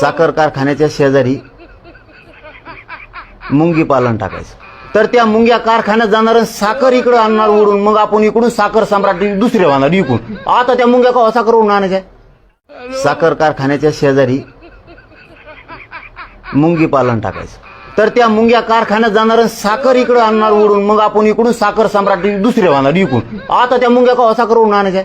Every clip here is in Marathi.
साखर कारखान्याच्या शेजारी मुंगी पालन टाकायचं. तर त्या मुंग्या कारखान्यात जाणार आणि साखर इकडं आणणार उडून. मग आपण इकडून साखर सम्राट दुसरे आणणार इकडून. आता त्या मुंग्या का साखर उडून आणायच्या? साखर कारखान्याच्या शेजारी मुंगी पालन टाकायचं. तर त्या मुंग्या कारखान्यात जाणार आणि साखर इकडं आणणार उडून. मग आपण इकडून साखर सम्राट दुसरे आणणार इकडून. आता त्या मुंग्या का साखर उडून आणायच्या?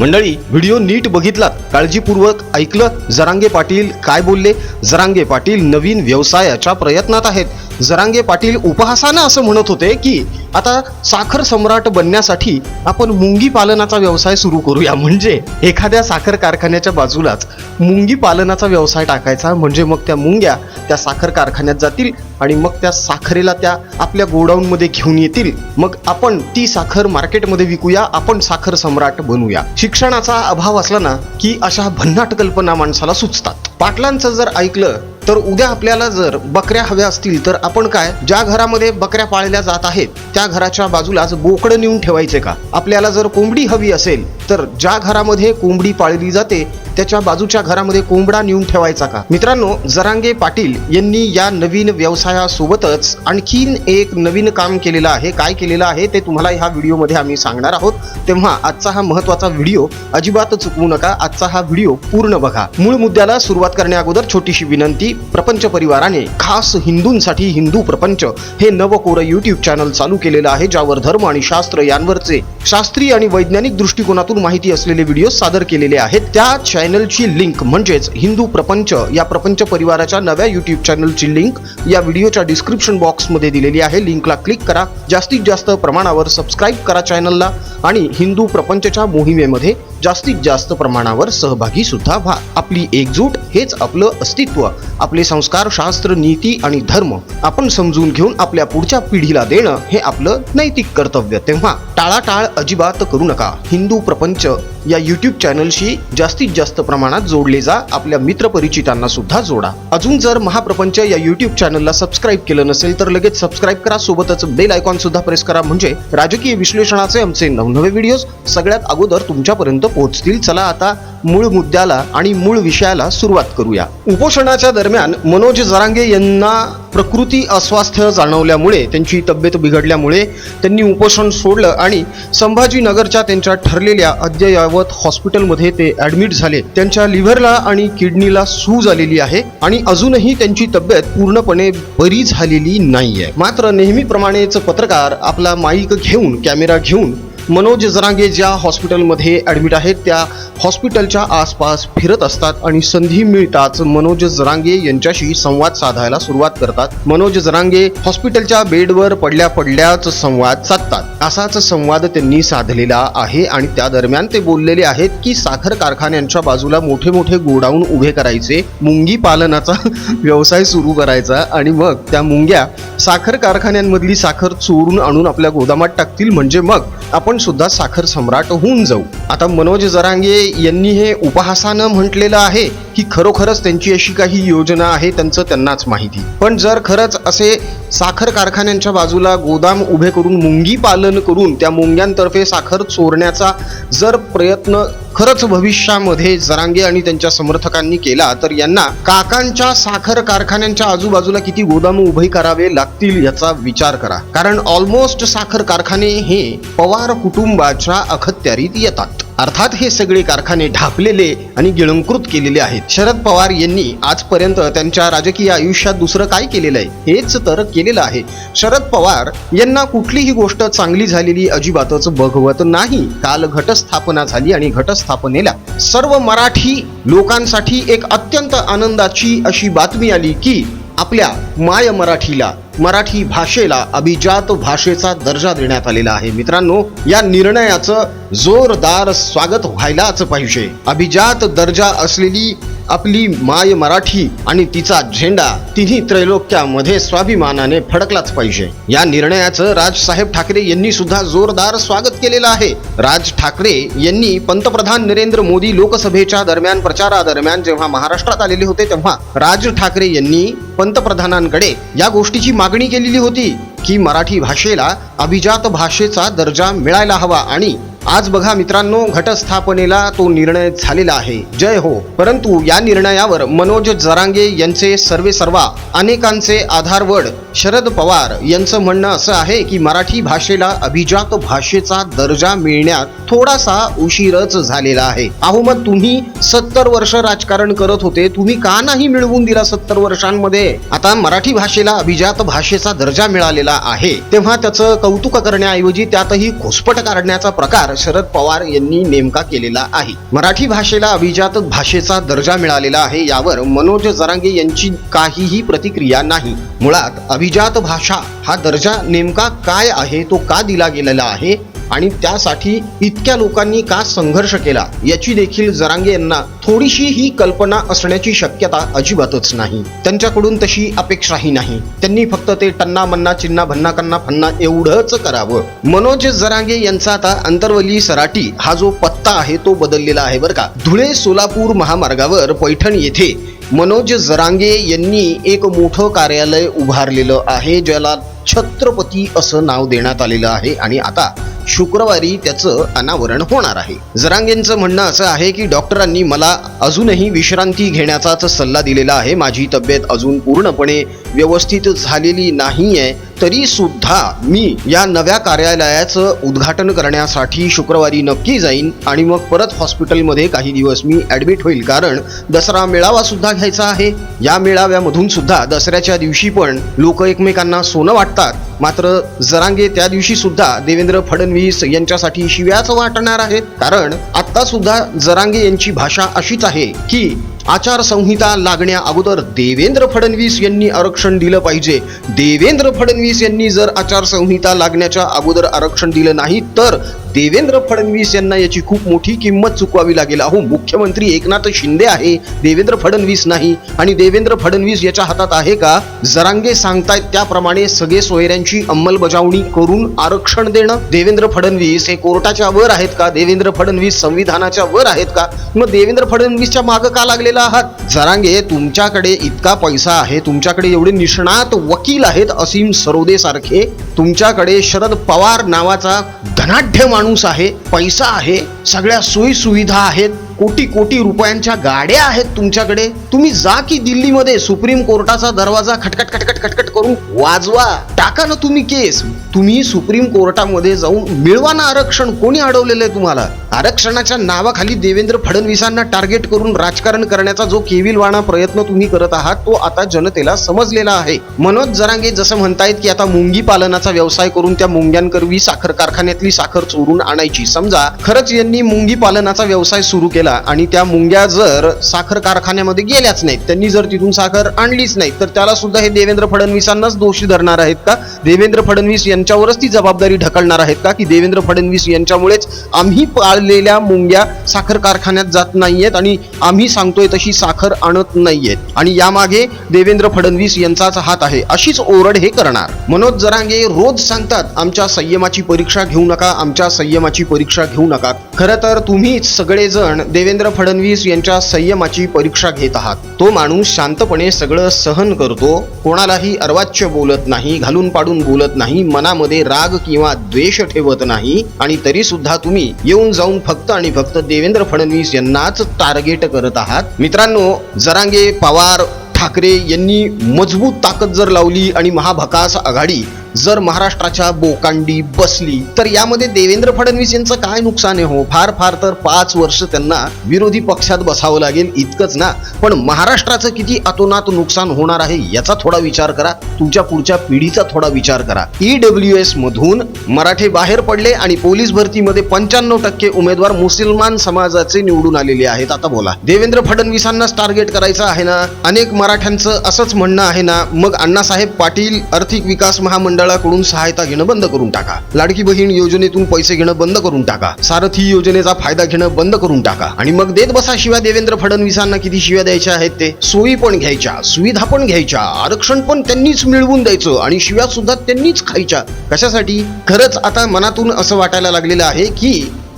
मंडळी व्हिडिओ नीट बघितलात काळजीपूर्वक ऐकलं? जरांगे पाटील काय बोलले? जरांगे पाटील नवीन व्यवसायाच्या प्रयत्नात आहेत. जरांगे पाटील उपहासानं असं म्हणत होते की आता साखर सम्राट बनण्यासाठी आपण मुंगी पालनाचा व्यवसाय सुरू करूया. म्हणजे एखाद्या साखर कारखान्याच्या बाजूलाच मुंगी पालनाचा व्यवसाय टाकायचा. म्हणजे मग त्या मुंग्या त्या साखर कारखान्यात जातील आणि मग त्या साखरेला त्या आपल्या गोडाऊनमध्ये घेऊन येतील. मग आपण ती साखर मार्केटमध्ये विकूया आपण साखर सम्राट बनूया. शिक्षणाचा अभाव असला ना की अशा भन्नाट कल्पना माणसाला सुचतात. पाटलांचं जर ऐकलं तर उद्या आपल्याला जर बकऱ्या हव्या असतील तर आपण काय? ज्या घरामध्ये बकऱ्या पाळल्या जात आहेत त्या घराच्या बाजूलाच बोकडं नेऊन ठेवायचे का? आपल्याला जर कोंबडी हवी असेल तर ज्या घरामध्ये कोंबडी पाळली जाते त्याच्या बाजूच्या घरामध्ये कोंबडा नेऊन ठेवायचा का? मित्रांनो जरांगे पाटील यांनी या नवीन व्यवसायासोबतच आणखीन एक नवीन काम केलेलं आहे. काय केलेलं आहे ते तुम्हाला ह्या व्हिडिओमध्ये आम्ही सांगणार आहोत. तेव्हा आजचा हा महत्त्वाचा व्हिडिओ अजिबात चुकवू नका. आजचा हा व्हिडिओ पूर्ण बघा. मूळ मुद्द्याला सुरुवात करण्या अगोदर छोटीशी विनंती प्रपंच परिवाराने खास हिंदूंसाठी हिंदू प्रपंच हे नवकोर युट्यूब चॅनल चालू केलेलं आहे ज्यावर धर्म आणि शास्त्र यांवरचे शास्त्रीय आणि वैज्ञानिक दृष्टिकोनातून माहिती असलेले व्हिडिओ सादर केलेले आहेत. त्या चॅनलची लिंक म्हणजेच हिंदू प्रपंच या प्रपंच परिवाराच्या नव्या युट्यूब चॅनलची लिंक या व्हिडिओच्या डिस्क्रिप्शन बॉक्समध्ये दिलेली आहे. लिंकला क्लिक करा. जास्तीत जास्त प्रमाणावर सबस्क्राईब करा चॅनलला आणि हिंदू प्रपंचच्या मोहिमेमध्ये जास्तीत जास्त प्रमाणावर सहभागी सुद्धा व्हा. आपली एकजूट हेच आपलं अस्तित्व. आपले संस्कार शास्त्र नीती आणि धर्म आपण समजून घेऊन आपल्या पुढच्या पिढीला देणं हे आपलं नैतिक कर्तव्य. तेव्हा टाळाटाळ अजिबात करू नका. हिंदू प्रपंच या युट्यूब चॅनलशी जास्तीत जास्त प्रमाणात जोडले जा. आपल्या मित्रपरिचितांना सुद्धा जोडा. अजून जर महाप्रपंच या युट्यूब चॅनलला सबस्क्राईब केलं नसेल तर लगेच सबस्क्राईब करा. सोबतच बेल आयकॉन सुद्धा प्रेस करा. म्हणजे राजकीय विश्लेषणाचे आमचे नवनवे व्हिडिओज सगळ्यात अगोदर तुमच्यापर्यंत पोहोचतील. चला आता मूळ मुद्द्याला आणि मूळ विषयाला सुरुवात करूया. उपोषणाच्या दरम्यान मनोज जरांगे यांना प्रकृती अस्वास्थ्य जाणवल्यामुळे त्यांची तब्येत बिघडल्यामुळे त्यांनी उपोषण सोडलं आणि संभाजीनगरच्या त्यांच्या ठरलेल्या अद्ययावत हॉस्पिटलमध्ये ते ऍडमिट झाले. त्यांच्या लिव्हरला आणि किडनीला सूज आलेली आहे आणि अजूनही त्यांची तब्येत पूर्णपणे बरी झालेली नाहीये. मात्र नेहमीप्रमाणेच पत्रकार आपला माईक घेऊन कॅमेरा घेऊन मनोज जरांगे ज्या हॉस्पिटलमध्ये ॲडमिट आहेत त्या हॉस्पिटलच्या आसपास फिरत असतात आणि संधी मिळताच मनोज जरांगे यांच्याशी संवाद साधायला सुरुवात करतात. मनोज जरांगे हॉस्पिटलच्या बेडवर पडल्या पडल्याच संवाद साधतात. असाच संवाद त्यांनी साधलेला आहे आणि त्या दरम्यान ते बोललेले आहेत की साखर कारखान्यांच्या बाजूला मोठे मोठे गोडाऊन उभे करायचे मुंगी पालनाचा व्यवसाय सुरू करायचा आणि मग त्या मुंग्या साखर कारखान्यांमधली साखर चोरून आणून आपल्या गोदामात टाकतील. म्हणजे मग आपण सुद्धा साखर सम्राट होऊन जाऊ. आता मनोज जरांगे यांनी हे उपहासानं म्हटलेलं आहे की खरोखरच त्यांची अशी काही योजना आहे त्यांचं त्यांनाच माहिती. पण जर खरंच असे साखर कारखान्यांच्या बाजूला गोदाम उभे करून मुंगी पालन करून त्या मुंग्यांतर्फे साखर चोरण्याचा जर प्रयत्न खरंच भविष्यामध्ये जरांगे आणि त्यांच्या समर्थकांनी केला तर यांना काकांच्या साखर कारखान्यांच्या आजूबाजूला किती गोदाम उभे करावे लागतील याचा विचार करा. कारण ऑलमोस्ट साखर कारखाने हे पवार कुटुंबाच्या अखत्यारीत येतात. अर्थात हे सगळे कारखाने ढापलेले आणि गिळंकृत केलेले आहेत. शरद पवार यांनी आजपर्यंत त्यांच्या राजकीय आयुष्यात दुसरं काय केलेलं आहे? हेच तर केलेलं आहे. शरद पवार यांना कुठलीही गोष्ट चांगली झालेली अजिबातच बघवत नाही. काल घटस्थापना झाली आणि घटस्थापनेला सर्व मराठी लोकांसाठी एक अत्यंत आनंदाची अशी बातमी आली की आपल्या माय मराठीला मराठी भाषेला अभिजात भाषेचा दर्जा देण्यात आलेला आहे. मित्रांनो या निर्णयाचं जोरदार स्वागत व्हायलाच पाहिजे. अभिजात दर्जा असलेली आपली माय मराठी आणि तिचा झेंडा तिन्ही त्रैलोक्यामध्ये स्वाभिमानाने फडकलाच पाहिजे. या निर्णयाचं राजसाहेब ठाकरे यांनी सुद्धा जोरदार स्वागत केलेलं आहे. राज ठाकरे यांनी पंतप्रधान नरेंद्र मोदी लोकसभेच्या दरम्यान प्रचारादरम्यान जेव्हा महाराष्ट्रात आलेले होते तेव्हा राज ठाकरे यांनी पंतप्रधानांकडे या गोष्टीची मागणी केलेली होती की मराठी भाषेला अभिजात भाषेचा दर्जा मिळायला हवा आणि आज बघा मित्रांनो घटस्थापनेला तो निर्णय झालेला आहे. जय हो. परंतु या निर्णयावर मनोज जरांगे यांचे सर्वे सर्वा अनेकांचे आधारवड शरद पवार यांचं म्हणणं असं आहे की मराठी भाषेला अभिजात भाषेचा दर्जा मिळण्यात थोडासा उशीरच झालेला आहे. अहो मग तुम्ही सत्तर वर्ष राजकारण करत होते तुम्ही का नाही मिळवून दिला सत्तर वर्षांमध्ये? आता मराठी भाषेला अभिजात भाषेचा दर्जा मिळालेला आहे. तेव्हा त्याचं कौतुक करण्याऐवजी त्यातही घोसपट काढण्याचा प्रकार शरद पवार यांनी नेमका केलेला आहे. मराठी भाषेला अभिजात भाषेचा दर्जा मिळालेला आहे यावर मनोज जरांगे यांची काहीही प्रतिक्रिया नाही. मुळात अभिजात भाषा हा दर्जा नेमका काय आहे तो का दिला गेलेला आहे? आणि त्यासाठी इतक्या लोकांनी का संघर्ष केला याची देखील जरांगे यांना थोडीशी ही कल्पना असण्याची शक्यता अजिबातच नाही. त्यांच्याकडून तशी अपेक्षाही नाही. त्यांनी फक्त ते टन्ना मन्ना चिन्ना भन्ना कन्ना फन्ना एवढंच करावं. मनोज जरांगे यांचा आता अंतरवली सराटी हा जो पत्ता आहे तो बदललेला आहे बरं का. धुळे सोलापूर महामार्गावर पैठण येथे मनोज जरांगे यांनी एक मोठं कार्यालय उभारलेलं आहे ज्याला छत्रपती असं नाव देण्यात आलेलं आहे. आणि आता शुक्रवारी त्याचं अनावरण होणार आहे. जरांगेंचं म्हणणं असं आहे की डॉक्टरांनी मला अजूनही विश्रांती घेण्याचाच सल्ला दिलेला आहे. माझी तब्येत अजून पूर्णपणे व्यवस्थित झालेली नाहीये तरी सुद्धा मी या नव्या कार्यालयाचं उद्घाटन करण्यासाठी शुक्रवारी नक्की जाईन आणि मग परत हॉस्पिटलमध्ये काही दिवस मी ऍडमिट होईल. कारण दसरा मेळावा सुद्धा घ्यायचा आहे. या मेळाव्यामधून सुद्धा दसऱ्याच्या दिवशी पण लोक एकमेकांना सोनं वाटतात. मात्र जरांगे त्या दिवशी सुद्धा देवेंद्र फडणवीस यांच्यासाठी शिव्याच वाटणार आहेत कारण आता सुद्धा जरांगे यांची भाषा अशीच आहे की आचारसंहिता लागण्या अगोदर देवेंद्र फडणवीस यांनी आरक्षण दिलं पाहिजे. देवेंद्र फडणवीस यांनी जर आचारसंहिता लागण्याच्या अगोदर आरक्षण दिलं नाही तर देवेंद्र फडणवीस यांना याची खूप मोठी किंमत चुकवावी लागेल. अहो मुख्यमंत्री एकनाथ शिंदे आहे देवेंद्र फडणवीस नाही. आणि देवेंद्र फडणवीस याच्या हातात आहे का? जरांगे सांगतायत त्याप्रमाणे सगळे सोयऱ्यांची अंमलबजावणी करून आरक्षण देणं. देवेंद्र फडणवीस हे कोर्टाच्या वर आहेत का? देवेंद्र फडणवीस संविधानाच्या वर आहेत का? मग देवेंद्र फडणवीसच्या मागं का लागलेला आहात जरांगे तुमच्याकडे इतका पैसा आहे तुमच्याकडे एवढे निष्णात वकील आहेत असीम सरोदे सारखे तुमच्याकडे शरद पवार नावाचा धनाढ्य माणूस आहे पैसा आहे सगळ्या सोयी सुविधा आहेत. कोटी कोटी रुपयांच्या गाड्या आहेत तुमच्याकडे. तुम्ही जा की दिल्लीमध्ये सुप्रीम कोर्टाचा दरवाजा खटखट खटखट खटखट करून वाजवा. टाका ना तुम्ही केस. तुम्ही सुप्रीम कोर्टामध्ये जाऊन मिळवा ना आरक्षण. कोणी अडवलेलं आहे तुम्हाला? आरक्षणाच्या नावाखाली देवेंद्र फडणवीसांना टार्गेट करून राजकारण करण्याचा जो केविलवाणा प्रयत्न तुम्ही करत आहात तो आता जनतेला समजलेला आहे. मनोज जरांगे जसं म्हणतायत की आता मुंगी पालनाचा व्यवसाय करून त्या मुंग्यांकरवी साखर कारखान्यातली साखर चोरून आणायची. समजा खरंच यांनी मुंगी पालनाचा व्यवसाय सुरू केला आणि त्या मुंग्या जर साखर कारखान्यामध्ये गेल्याच नाहीत त्यांनी जर तिथून साखर आणलीच नाही तर त्याला सुद्धा हे देवेंद्र फडणवीसांनाच दोषी धरणार आहेत का? देवेंद्र फडणवीस यांच्यावरच ती जबाबदारी ढकलणार आहेत का? की देवेंद्र फडणवीस यांच्यामुळेच आम्ही पाळलेल्या मुंग्या साखर कारखान्यात जात नाहीयेत आणि आम्ही सांगतोय तशी साखर आणत नाहीयेत. आणि यामागे देवेंद्र फडणवीस यांचाच हात आहे. अशीच ओरड हे करणार. मनोज जरांगे रोज सांगतात आमच्या संयमाची परीक्षा घेऊ नका आमच्या संयमाची परीक्षा घेऊ नका. खरं तर तुम्हीच सगळेजण देवेंद्र फडणवीस यांच्या संयमाची परीक्षा घेत आहात. तो माणूस शांतपणे सगळं सहन करतो कोणालाही अर्वाच्य बोलत नाही घालून पाडून बोलत नाही मनामध्ये राग किंवा द्वेष ठेवत नाही आणि तरी सुद्धा तुम्ही येऊन जाऊन फक्त आणि फक्त देवेंद्र फडणवीस यांनाच टार्गेट करत आहात. मित्रांनो जरांगे पवार ठाकरे यांनी मजबूत ताकद जर लावली आणि महाभकास आघाडी जर महाराष्ट्राच्या बोकांडी बसली तर यामध्ये देवेंद्र फडणवीस यांचं काय नुकसान आहे हो? फार फार तर पाच वर्ष त्यांना विरोधी पक्षात बसावं लागेल इतकंच ना. पण महाराष्ट्राचं किती अतोनात नुकसान होणार आहे याचा थोडा विचार करा. तुमच्या पुढच्या पिढीचा थोडा विचार करा. ईडब्ल्यू एस मधून मराठे बाहेर पडले आणि पोलीस भरतीमध्ये पंच्याण्णव टक्के उमेदवार मुसलमान समाजाचे निवडून आलेले आहेत. आता बोला. देवेंद्र फडणवीसांनाच टार्गेट करायचं आहे ना? अनेक मराठ्यांचं असंच म्हणणं आहे ना? मग अण्णासाहेब पाटील आर्थिक विकास महामंडळ मंडळाकडून सहायता घेणं बंद करून टाका. लाडकी बहीण योजनेतून पैसे घेणं बंद करून टाका. सारथी योजनेचा फायदा घेणं बंद करून टाका. आणि मग देत बसा शिवाय देवेंद्र फडणवीसांना किती शिव्या द्यायच्या आहेत ते? सोयी पण घ्यायच्या सुविधा पण घ्यायच्या आरक्षण पण त्यांनीच मिळवून द्यायचं आणि शिव्या सुद्धा त्यांनीच खायच्या. कशासाठी? खरंच आता मनातून असं वाटायला लागलेलं आहे की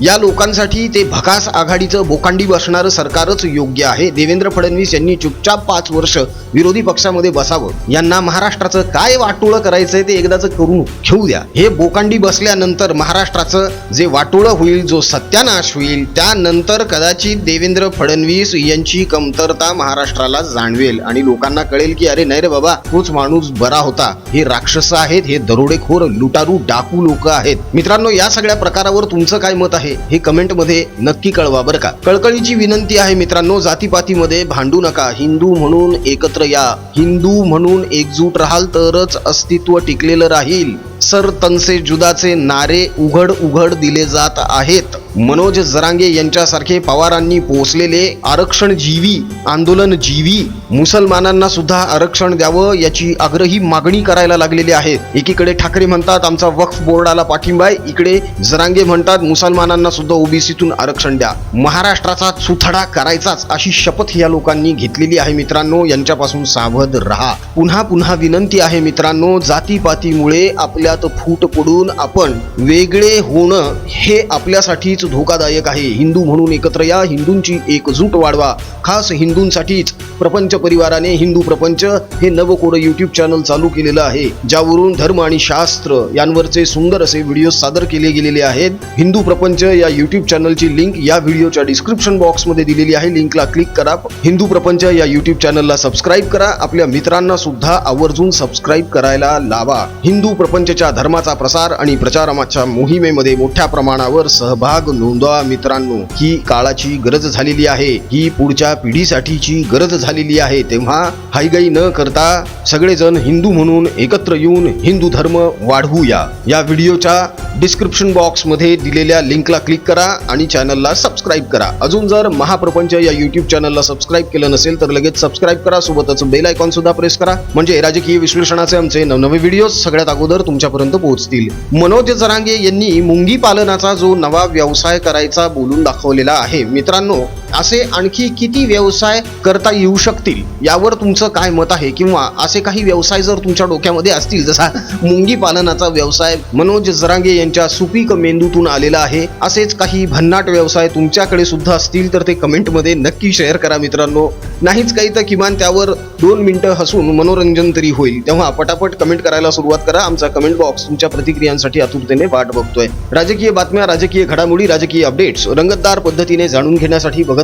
या लोकांसाठी ते भकास आघाडीचं बोकांडी बसणारं सरकारच योग्य आहे. देवेंद्र फडणवीस यांनी चुपचाप पाच वर्ष विरोधी पक्षामध्ये बसावं. यांना महाराष्ट्राचं काय वाटोळं करायचंय ते एकदाच करून घेऊ द्या. हे बोकांडी बसल्यानंतर महाराष्ट्राचं जे वाटोळं होईल जो सत्यानाश होईल त्यानंतर कदाचित देवेंद्र फडणवीस यांची कमतरता महाराष्ट्राला जाणवेल. आणि लोकांना कळेल की अरे नाही रे बाबा तोच माणूस बरा होता. हे राक्षस आहेत हे दरोडेखोर लुटारू डाकू लोक आहेत. मित्रांनो या सगळ्या प्रकारावर तुमचं काय मत आहे? हे कमेंटमध्ये नक्की कळवा बरं का. कळकळीची विनंती आहे मित्रांनो जातीपातीमध्ये भांडू नका. हिंदू म्हणून एकत्र या. हिंदू म्हणून एकजूट राहाल तरच अस्तित्व टिकलेलं राहील. सर तनसे जुदाचे नारे उघड उघड दिले जात आहेत. मनोज जरांगे यांच्यासारखे पवारांनी पोचलेले आरक्षण जीवी आंदोलन जीवी मुसलमानांना सुद्धा आरक्षण द्यावं याची आग्रही मागणी करायला लागलेली आहे. एकीकडे ठाकरे म्हणतात आमचा वक्फ बोर्डाला पाठिंबा आहे. इकडे जरांगे म्हणतात मुसलमानांना सुद्धा ओबीसीतून आरक्षण द्या. महाराष्ट्राचा सुथडा करायचाच अशी शपथ या लोकांनी घेतलेली आहे मित्रांनो. यांच्यापासून सावध राहा. पुन्हा पुन्हा विनंती आहे मित्रांनो जातीपातीमुळे आपल्यात फूट पडून आपण वेगळे होणं हे आपल्यासाठीच धोकादायक आहे. हिंदू म्हणून एकत्र या हिंदूंची एकजूट वाढवा. खास हिंदूंसाठीच प्रपंच परिवाराने हिंदू प्रपंच हे नवकोड युट्यूब चॅनल चालू केलेलं आहे. ज्यावरून धर्म आणि शास्त्र यांवरचे सुंदर असे व्हिडिओ सादर केले गेलेले आहेत. हिंदू प्रपंच या युट्यूब चॅनलची लिंक या व्हिडिओच्या डिस्क्रिप्शन बॉक्समध्ये दिलेली आहे. लिंकला क्लिक करा. हिंदू प्रपंच या युट्यूब चॅनलला सबस्क्राईब करा. आपल्या मित्रांना सुद्धा आवर्जून सबस्क्राईब करायला लावा. हिंदू प्रपंचच्या धर्माचा प्रसार आणि प्रचाराच्या मोहिमेमध्ये मोठ्या प्रमाणावर सहभाग नोंदवा मित्रांनो. ही काळाची गरज झालेली आहे. ही पुढच्या पिढीसाठीची गरज झालेली आहे. तेव्हा हायगाई न करता सगळेजण हिंदू म्हणून एकत्र येऊन हिंदू धर्म वाढवूया. या व्हिडिओच्या डिस्क्रिप्शन बॉक्समध्ये दिलेल्या लिंकला क्लिक करा आणि चॅनलला सबस्क्राईब करा. अजून जर महाप्रपंच या युट्यूब चॅनलला सबस्क्राईब केलं नसेल तर लगेच सबस्क्राईब करा. सोबतच बेल आयकॉन सुद्धा प्रेस करा. म्हणजे राजकीय विश्लेषणाचे आमचे नवनवे व्हिडिओ सगळ्यात अगोदर तुमच्यापर्यंत पोहोचतील. मनोज जरांगे यांनी मुंगी पालनाचा जो नवा व्यवसाय करायचा बोलून दाखवलेला आहे. मित्रांनो असे आणखी किती व्यवसाय करता येऊ शकतील? यावर तुमचं काय मत आहे? किंवा असे काही व्यवसाय जर तुमच्या डोक्यामध्ये असतील जसा मुंगी पालनाचा व्यवसाय मनोज जरांगे यांच्या सुपीक मेंदूतून आलेला आहे असेच काही भन्नाट व्यवसाय तुमच्याकडे सुद्धा असतील तर ते कमेंटमध्ये नक्की शेअर करा मित्रांनो. नाहीच काही तर किमान त्यावर दोन मिनिटं हसून मनोरंजन तरी होईल. तेव्हा पटापट कमेंट करायला सुरुवात करा. आमचा कमेंट बॉक्स तुमच्या प्रतिक्रियांसाठी आतुरतेने वाट बघतोय. राजकीय बातम्या राजकीय घडामोडी राजकीय अपडेट्स रंगतदार पद्धतीने जाणून घेण्यासाठी बघत